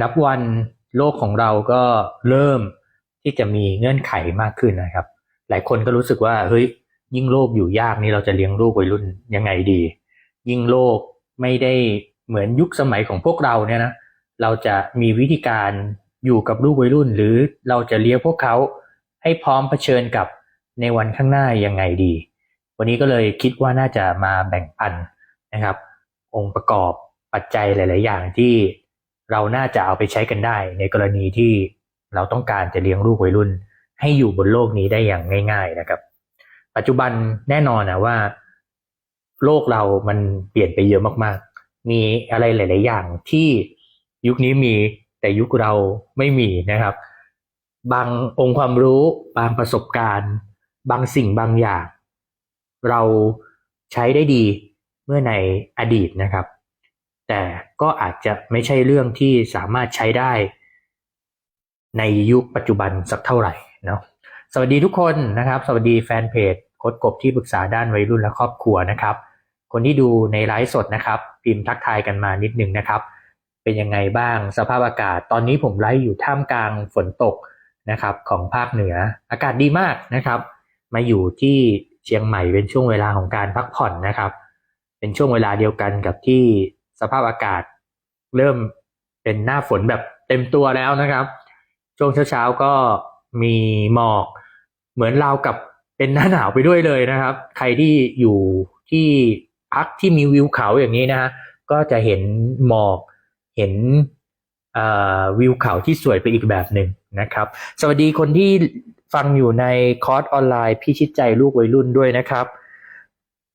นับวันโลกของเราก็เริ่มที่จะมีเงื่อนไขมากขึ้นนะครับ หลายคนก็รู้สึกว่าเฮ้ยยิ่งโลกอยู่ยากนี่เราจะเลี้ยงลูกวัยรุ่นยังไงดี ยิ่งโลกไม่ได้เหมือนยุคสมัยของพวกเราเนี่ยนะเราจะมีวิธีการอยู่กับลูกวัยรุ่น หรือเราจะเลี้ยงพวกเขาให้พร้อมเผชิญกับในวันข้างหน้ายังไงดี วันนี้ก็เลยคิดว่าน่าจะมาแบ่งปันนะครับ องค์ประกอบปัจจัยหลาย ๆ อย่างที่ เราน่าจะเอาไปใช้กันได้ ในกรณีที่เราต้องการจะเลี้ยงลูกวัยรุ่น ให้อยู่บนโลกนี้ได้อย่างง่าย ๆนะครับ ปัจจุบันแน่นอนนะว่า โลกเรามันเปลี่ยนไปเยอะมากๆ มีอะไรหลาย ๆ อย่างที่ยุคนี้มีแต่ยุคเราไม่มีนะครับ บางองค์ความรู้ บางประสบการณ์ บางสิ่งบางอย่าง เราใช้ได้ดีเมื่อในอดีตนะครับ แต่ก็อาจจะไม่ใช่เรื่องที่สามารถใช้ได้ ในยุคปัจจุบันสักเท่าไหร่เนาะสวัสดีทุกคนนะครับ สวัสดีแฟนเพจโคดกบที่ปรึกษาด้านวัยรุ่นและครอบครัวนะครับ คนที่ดูในไลฟ์สดนะครับ พิมพ์ทักทายกันมานิดนึงนะครับ เป็นยังไงบ้างสภาพอากาศ ตอนนี้ผมไลฟ์อยู่ท่ามกลางฝนตกนะครับของภาคเหนืออากาศดีมากนะครับ มาอยู่ที่เชียงใหม่เป็นช่วงเวลาของการพักผ่อนนะครับ เป็นช่วงเวลาเดียวกันกับที่ สภาพอากาศ เริ่มเป็นหน้าฝนแบบเต็มตัวแล้วนะครับ ช่วงเช้าๆก็มีหมอกเหมือนเราวกับเป็นหน้าหนาวไปด้วยเลยนะครับ ใครที่อยู่ที่พักที่มีวิวเขาอย่างนี้นะฮะก็จะเห็นหมอกเห็นวิวเขาที่สวยไปอีกแบบหนึ่งนะครับ สวัสดีคนที่ฟังอยู่ในคอร์สออนไลน์พิชิตใจลูกวัยรุ่นด้วยนะครับ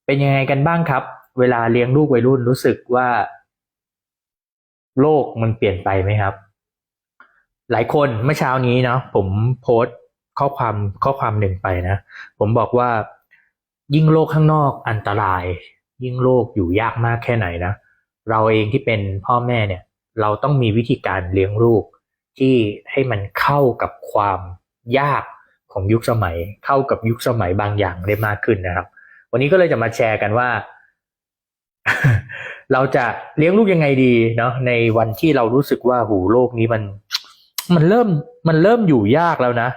เป็นยังไงกันบ้างครับ เวลาเลี้ยงลูกวัยรุ่นรู้สึกว่า โลกมันเปลี่ยนไปไหมครับ หลายคนเมื่อเช้านี้เนาะผมโพสต์ข้อความข้อความหนึ่งไปนะ ผมบอกว่า ยิ่งโลกข้างนอกอันตราย ยิ่งโลกอยู่ยากมากแค่ไหนนะ เราเองที่เป็นพ่อแม่เนี่ย เราต้องมีวิธีการเลี้ยงลูก ที่ให้มันเข้ากับความยากของยุคสมัย เข้ากับยุคสมัยบางอย่างได้มากขึ้นนะครับ วันนี้ก็เลยจะมาแชร์กันว่า เราจะเลี้ยงลูกยังไงดีเนาะในวันที่เรารู้สึกว่าหูโลกนี้มัน มันเริ่มมันเริ่มอยู่ยากแล้วนะ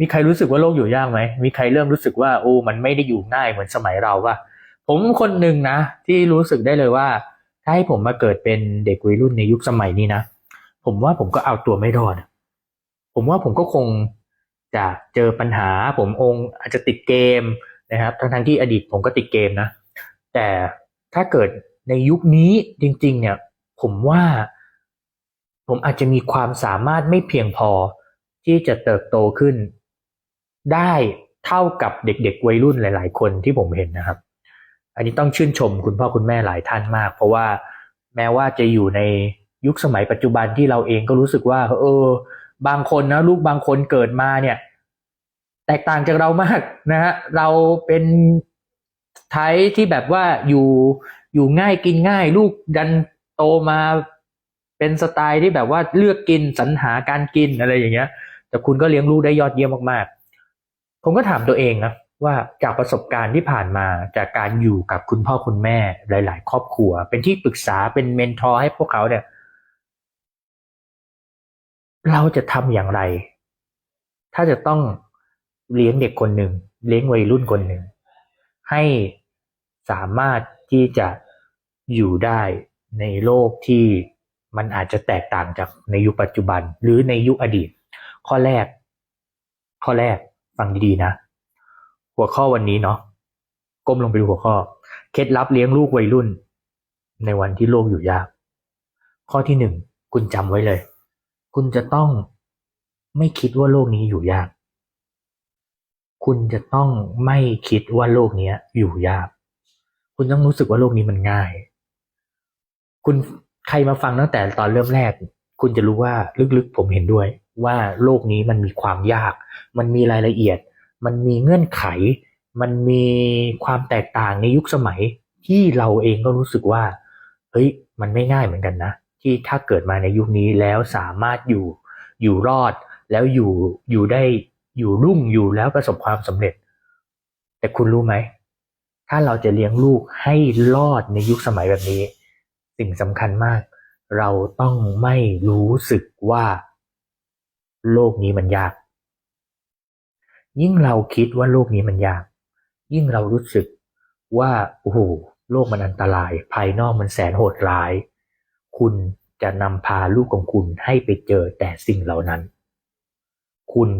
มีใครรู้สึกว่าโลกอยู่ยากไหมมีใครเริ่มรู้สึกว่าโอ้มันไม่ได้อยู่ง่ายเหมือนสมัยเราป่ะผมคนหนึ่งนะ ที่รู้สึกได้เลยว่าถ้าให้ผมมาเกิดเป็นเด็กวัยรุ่นในยุคสมัยนี้นะผมว่าผมก็เอาตัวไม่รอดผมว่าผมก็คงจะเจอปัญหา ผมองอาจจะติดเกมนะครับทั้งทั้งที่อดีตผมก็ติดเกมนะ แต่ ถ้าเกิดในยุคนี้จริงๆเนี่ยผมว่าผมอาจจะมีความสามารถไม่เพียงพอที่จะเติบโตขึ้น ได้เท่ากับเด็กๆวัยรุ่นหลาย ๆ คนที่ผมเห็นนะครับ อันนี้ต้องชื่นชมคุณพ่อคุณแม่หลายท่านมาก เพราะว่าแม้ว่าจะอยู่ในยุคสมัยปัจจุบันที่เราเองก็รู้สึกว่า เออ บางคนนะลูกบางคนเกิดมาเนี่ย แตกต่างจากเรามากนะฮะเราเป็น ไทยที่แบบว่าอยู่อยู่ง่ายกินง่าย ลูกดันโตมาเป็นสไตล์ที่แบบว่าเลือกกินสรรหาการกินอะไรอย่างเงี้ย แต่คุณก็เลี้ยงลูกได้ยอดเยี่ยมมากๆ ผมก็ถามตัวเองนะว่าจากประสบการณ์ที่ผ่านมาจากการอยู่กับคุณพ่อคุณแม่หลาย ๆ ครอบครัว เป็นที่ปรึกษาเป็นเมนทอร์ให้พวกเขาเนี่ย เราจะทำอย่างไร ถ้าจะต้องเลี้ยงเด็กคนหนึ่งเลี้ยงวัยรุ่นคนหนึ่ง ให้สามารถที่จะอยู่ได้ในโลกที่มันอาจจะแตกต่างจากในยุคปัจจุบันหรือในยุคอดีต ข้อแรก ข้อแรกฟังดีๆนะ หัวข้อวันนี้เนาะก้มลงไปดูหัวข้อ เคล็ดลับเลี้ยงลูกวัยรุ่น ในวันที่โลกอยู่ยาก ข้อที่หนึ่งคุณจำไว้เลย คุณจะต้องไม่คิดว่าโลกนี้อยู่ยาก คุณจะต้องไม่คิดว่าโลกนี้อยู่ยาก คุณต้องรู้สึกว่าโลกนี้มันง่าย คุณใครมาฟังตั้งแต่ตอนเริ่มแรก คุณจะรู้ว่าลึกๆผมเห็นด้วย ว่าโลกนี้มันมีความยาก มันมีรายละเอียด มันมีเงื่อนไข มันมีความแตกต่างในยุคสมัย ที่เราเองก็รู้สึกว่า เฮ้ย มันไม่ง่ายเหมือนกันนะ ที่ถ้าเกิดมาในยุคนี้แล้วสามารถอยู่อยู่รอดแล้วอยู่อยู่ได้ อยู่รุ่งอยู่แล้วประสบความสำเร็จ แต่คุณรู้ไหม ถ้าเราจะเลี้ยงลูกให้รอดในยุคสมัยแบบนี้ สิ่งสำคัญมาก เราต้องไม่รู้สึกว่า โลกนี้มันยาก ยิ่งเราคิดว่าโลกนี้มันยาก ยิ่งเรารู้สึกว่าโอ้โหโลกมันอันตราย ภายนอกมันแสนโหดร้าย คุณจะนำพาลูกของคุณให้ไปเจอแต่สิ่งเหล่านั้น คุณ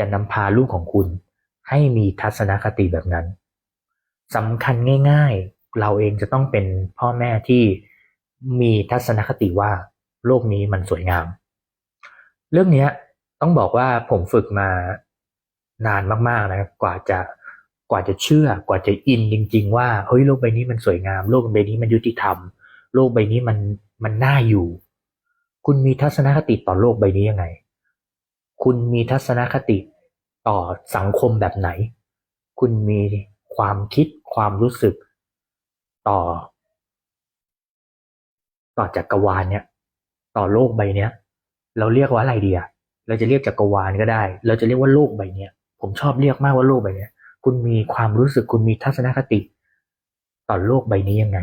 จะนำพาลูกของคุณ ให้มีทัศนคติแบบนั้นสำคัญง่าย ๆ เราเองจะต้องเป็นพ่อแม่ที่มีทัศนคติว่าโลกนี้มันสวยงาม เรื่องนี้ต้องบอกว่าผมฝึกมานานมากๆนะครับกว่าจะกว่าจะเชื่อกว่าจะอินจริง ๆ ว่าเฮ้ยโลกใบนี้มันสวยงาม โลกใบนี้มันยุติธรรม โลกใบนี้มันมันน่าอยู่ คุณมีทัศนคติต่อโลกใบนี้ยังไง คุณมีทัศนคติต่อสังคมแบบไหน คุณมีความคิดความรู้สึกต่อ ต่อจักรวาลเนี่ย ต่อโลกใบเนี้ย เราเรียกว่าอะไรดีอะเราจะเรียกจักรวาลก็ได้ เราจะเรียกว่าโลกใบเนี้ย ผมชอบเรียกมากว่าโลกใบเนี้ย คุณมีความรู้สึกคุณมีทัศนคติ ต่อโลกใบนี้ยังไง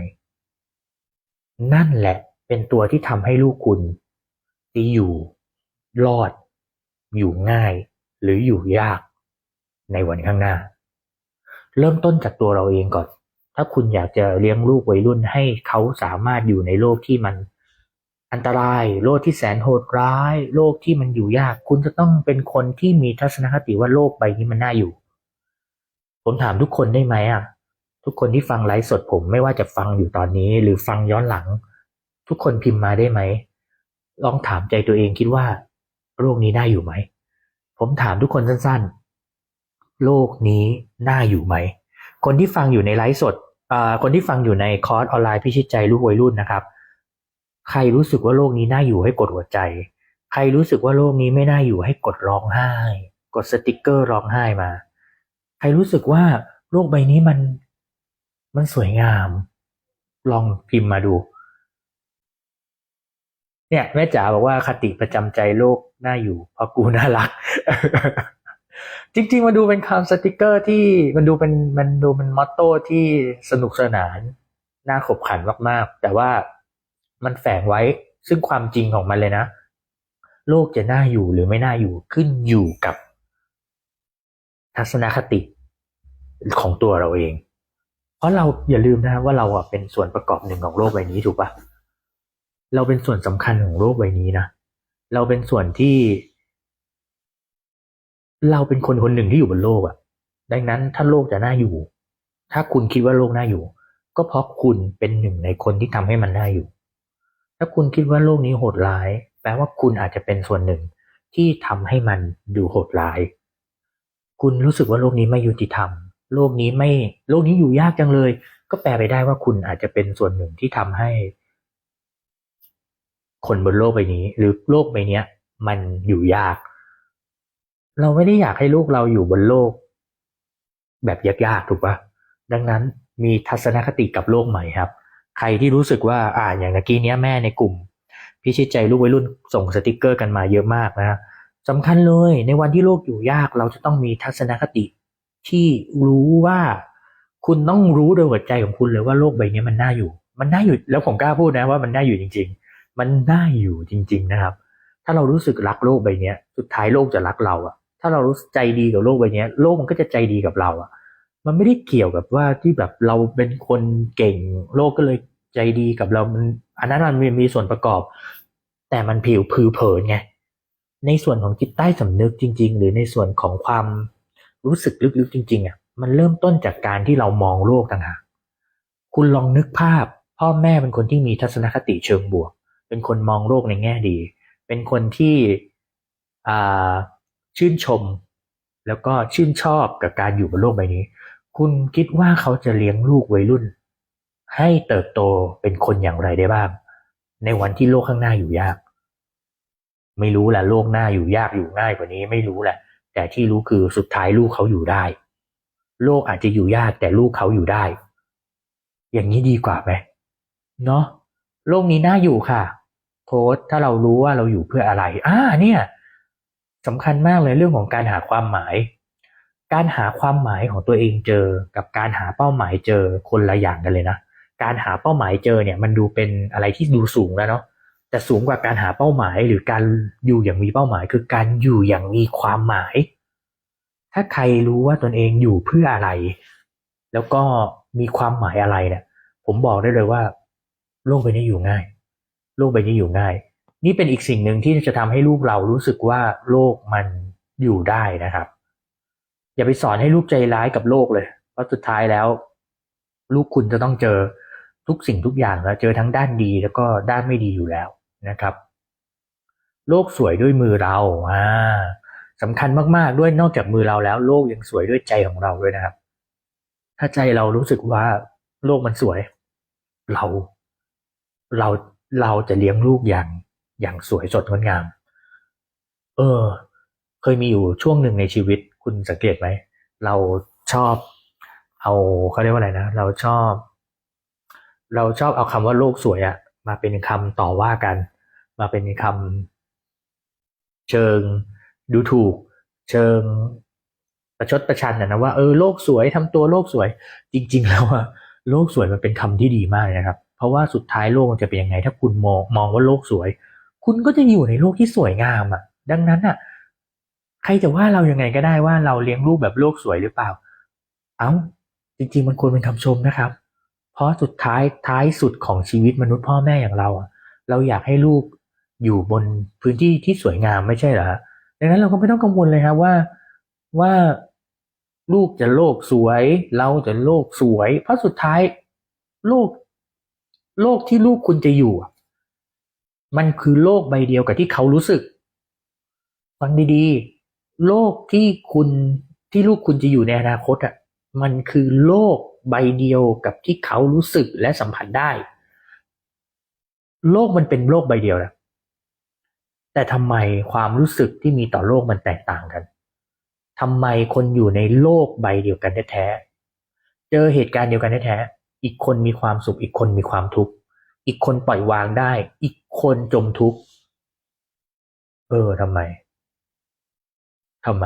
นั่นแหละเป็นตัวที่ทำให้ลูกคุณที่อยู่ รอด อยู่ง่ายหรืออยู่ยากในวันข้างหน้า เริ่มต้นจากตัวเราเองก่อน ถ้าคุณอยากจะเลี้ยงลูกวัยรุ่นให้เขาสามารถอยู่ในโลกที่มันอันตราย โลกที่แสนโหดร้าย โลกที่มันอยู่ยาก คุณจะต้องเป็นคนที่มีทัศนคติว่าโลกใบนี้มันน่าอยู่ ผมถามทุกคนได้ไหมอะ ทุกคนที่ฟังไลฟ์สดผมไม่ว่าจะฟังอยู่ตอนนี้ หรือฟังย้อนหลัง ทุกคนพิมพ์มาได้ไหมลองถามใจตัวเองคิดว่า โลกนี้น่าอยู่ไหม ผมถามทุกคนสั้นๆ โลกนี้น่าอยู่ไหม คนที่ฟังอยู่ในไลฟ์สดคนที่ฟังอยู่ในคอร์สออนไลน์พิชิตใจลูกวัยรุ่นนะครับ ใครรู้สึกว่าโลกนี้น่าอยู่ให้กดหัวใจ ใครรู้สึกว่าโลกนี้ไม่น่าอยู่ให้กดร้องไห้ กดสติกเกอร์ร้องไห้มา ใครรู้สึกว่าโลกใบนี้มันมันสวยงาม ลองพิมพ์มาดู เนี่ยแม่จ๋าบอกว่าคติประจำใจโลก น่าอยู่เพราะกูน่ารัก จริง ๆ มาดูเป็นคำสติกเกอร์ที่มันดูเป็นมันดูเป็นมอตโต้ที่สนุกสนาน น่าขบขันมากๆ แต่ว่ามันแฝงไว้ซึ่งความจริงของมันเลยนะ โลกจะน่าอยู่หรือไม่น่าอยู่ขึ้นอยู่กับ ทัศนคติของตัวเราเอง เพราะเราอย่าลืมนะว่าเราอะเป็นส่วนประกอบหนึ่งของโลกใบนี้ถูกปะเราเป็นส่วนสำคัญของโลกใบนี้นะ เราเป็นส่วนที่ เราเป็นคนคนหนึ่งที่อยู่บนโลกอะดังนั้นถ้าโลกจะน่าอยู่ ถ้าคุณคิดว่าโลกน่าอยู่ ก็เพราะคุณเป็นหนึ่งในคนที่ทำให้มันน่าอยู่ ถ้าคุณคิดว่าโลกนี้โหดร้าย แปลว่าคุณอาจจะเป็นส่วนหนึ่งที่ทำให้มันดูโหดร้าย คุณรู้สึกว่าโลกนี้ไม่ยุติธรรม โลกนี้ไม่ โลกนี้อยู่ยากจังเลย ก็แปลไปได้ว่าคุณอาจจะเป็นส่วนหนึ่งที่ทำให้ คนบนโลกใบนี้ หรือโลกใบนี้มันอยู่ยาก เราไม่ได้อยากให้ลูกเราอยู่บนโลก แบบยากๆถูกปะดังนั้นมีทัศนคติกับโลกใหม่ครับ ใครที่รู้สึกว่าอ่าอย่างเมื่อกี้เนี้ยแม่ในกลุ่มพิชิตใจลูกวัยรุ่นส่งสติกเกอร์กันมาเยอะมากนะสำคัญเลยในวันที่โลกอยู่ยากเราจะต้องมีทัศนคติที่รู้ว่าคุณต้องรู้โดยหัวใจของคุณเลยว่าโลกใบนี้มันน่าอยู่ มันน่าอยู่แล้วผมกล้าพูดนะว่ามันน่าอยู่จริง ๆ มันน่าอยู่จริง ๆนะครับ ถ้าเรารู้สึกรักโลกใบนี้สุดท้ายโลกจะรักเราอะถ้าเรารู้ใจดีกับโลกใบนี้โลกมันก็จะใจดีกับเราอะมันไม่ได้เกี่ยวกับว่าที่แบบเราเป็นคนเก่งโลกก็เลยใจดีกับเรามันอันนั้นมันมีมีส่วนประกอบ แต่มันผิวผือเผินไงในส่วนของจิตใต้สำนึกจริง ๆ หรือในส่วนของความรู้สึกลึกๆจริงๆอะมันเริ่มต้นจากการที่เรามองโลกต่างหากคุณลองนึกภาพ พ่อแม่เป็นคนที่มีทัศนคติเชิงบวก เป็นคนมองโลกในแง่ดี เป็นคนที่ชื่นชม แล้วก็ชื่นชอบกับการอยู่บนโลกใบนี้ คุณคิดว่าเขาจะเลี้ยงลูกวัยรุ่น ให้เติบโตเป็นคนอย่างไรได้บ้าง ในวันที่โลกข้างหน้าอยู่ยาก ไม่รู้แหละโลกหน้าอยู่ยากอยู่ง่ายกว่านี้ ไม่รู้แหละ แต่ที่รู้คือสุดท้ายลูกเขาอยู่ได้ โลกอาจจะอยู่ยากแต่ลูกเขาอยู่ได้ อย่างนี้ดีกว่าไหมเนาะ โลกนี้น่าอยู่ค่ะ โค้ดถ้าเรารู้ว่าเราอยู่เพื่ออะไร อ่าเนี่ยสำคัญมากเลยเรื่องของการหาความหมาย การหาความหมายของตัวเองเจอ กับการหาเป้าหมายเจอคนละอย่างกันเลยนะ การหาเป้าหมายเจอเนี่ยมันดูเป็นอะไรที่ดูสูงแล้วเนาะแต่สูงกว่าการหาเป้าหมายหรือการอยู่อย่างมีเป้าหมาย คือการอยู่อย่างมีความหมาย ถ้าใครรู้ว่าตนเองอยู่เพื่ออะไร แล้วก็มีความหมายอะไรเนี่ย ผมบอกได้เลยว่า โลกใบนี้อยู่ง่าย โลกใบนี้อยู่ง่าย นี่เป็นอีกสิ่งหนึ่งที่จะทำให้ลูกเรารู้สึกว่าโลกมันอยู่ได้นะครับ อย่าไปสอนให้ลูกใจร้ายกับโลกเลย เพราะสุดท้ายแล้ว ลูกคุณจะต้องเจอทุกสิ่งทุกอย่างแล้วเจอทั้งด้านดีแล้วก็ด้านไม่ดีอยู่แล้วนะครับ โลกสวยด้วยมือเราอ่าสำคัญมากๆด้วยนอกจากมือเราแล้ว โลกยังสวยด้วยใจของเราด้วยนะครับ ถ้าใจเรารู้สึกว่าโลกมันสวย เรา เราเราจะเลี้ยงลูกอย่างอย่างสวยสดงดงาม เออ เคยมีอยู่ช่วงหนึ่งในชีวิตคุณสังเกตไหม เราชอบ เอาเขาเรียกว่าอะไรนะ เราชอบ เราชอบเอาคำว่าโลกสวยอะมาเป็นคำต่อว่ากัน มาเป็นคำเชิงดูถูก เชิงประชดประชันนะนะว่าเออโลกสวยทำตัวโลกสวย จริง ๆ แล้วอะโลกสวยมันเป็นคำที่ดีมากนะครับ เพราะว่าสุดท้ายโลกมันจะเป็นยังไง ถ้าคุณมองมองว่าโลกสวย คุณก็จะอยู่ในโลกที่สวยงามอะดังนั้นอะใครจะว่าเรายังไงก็ได้ว่าเราเลี้ยงลูกแบบโลกสวยหรือเปล่า เอ้า จริง ๆ มันควรเป็นคำชมนะครับ เพราะสุดท้ายท้ายสุดของชีวิตมนุษย์พ่อแม่อย่างเราอะเราอยากให้ลูกอยู่บนพื้นที่ที่สวยงามไม่ใช่เหรอดังนั้นเราก็ไม่ต้องกังวลเลยครับว่าว่าลูกจะโลกสวย เราจะโลกสวย เพราะสุดท้ายโลก โลกที่ลูกคุณจะอยู่ มันคือโลกใบเดียวกับที่เขารู้สึก ฟังดีๆ โลกที่คุณที่ลูกคุณจะอยู่ในอนาคตอะ มันคือโลกใบเดียวกับที่เขารู้สึกและสัมผัสได้ โลกมันเป็นโลกใบเดียวนะแต่ทำไมความรู้สึกที่มีต่อโลกมันแตกต่างกันทำไมคนอยู่ในโลกใบเดียวกันแท้ๆเจอเหตุการณ์เดียวกันแท้ๆ อีกคนมีความสุข อีกคนมีความทุกข์ อีกคนปล่อยวางได้ อีกคนจมทุกข์ เออทำไมทำไม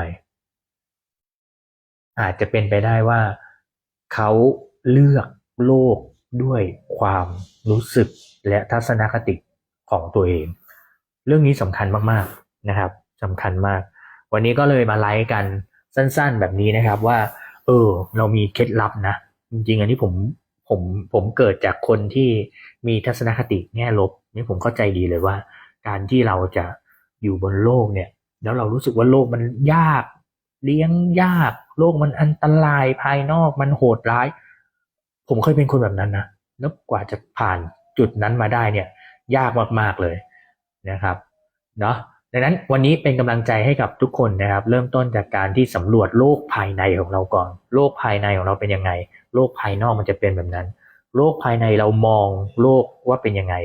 อาจจะเป็นไปได้ว่าเขาเลือกโลกด้วยความรู้สึกและทัศนคติของตัวเอง เรื่องนี้สำคัญมากๆนะครับสำคัญมาก วันนี้ก็เลยมาไลฟ์กันสั้นๆแบบนี้นะครับว่า เออ เรามีเคล็ดลับนะ จริงๆ อันนี้ผม ผมผมเกิดจากคนที่มีทัศนคติแง่ลบนี่ผมเข้าใจดีเลยว่า การที่เราจะอยู่บนโลกเนี่ย แล้วเรารู้สึกว่าโลกมันยาก เลี้ยงยาก โลกมันอันตรายภายนอกมันโหดร้าย ผมเคยเป็นคนแบบนั้นนะแล้วกว่าจะผ่านจุดนั้นมาได้เนี่ย ยากมากๆเลยนะครับเนาะดังนั้นวันนี้เป็นกำลังใจให้กับทุกคนนะครับ เริ่มต้นจากการที่สำรวจโลกภายในของเราก่อน โลกภายในของเราเป็นยังไง โลกภายนอกมันจะเป็นแบบนั้น โลกภายในเรามองโลกว่าเป็นยังไง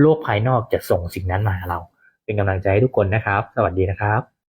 โลกภายนอกจะส่งสิ่งนั้นมาหาเรา เป็นกำลังใจให้ทุกคนนะครับ สวัสดีนะครับ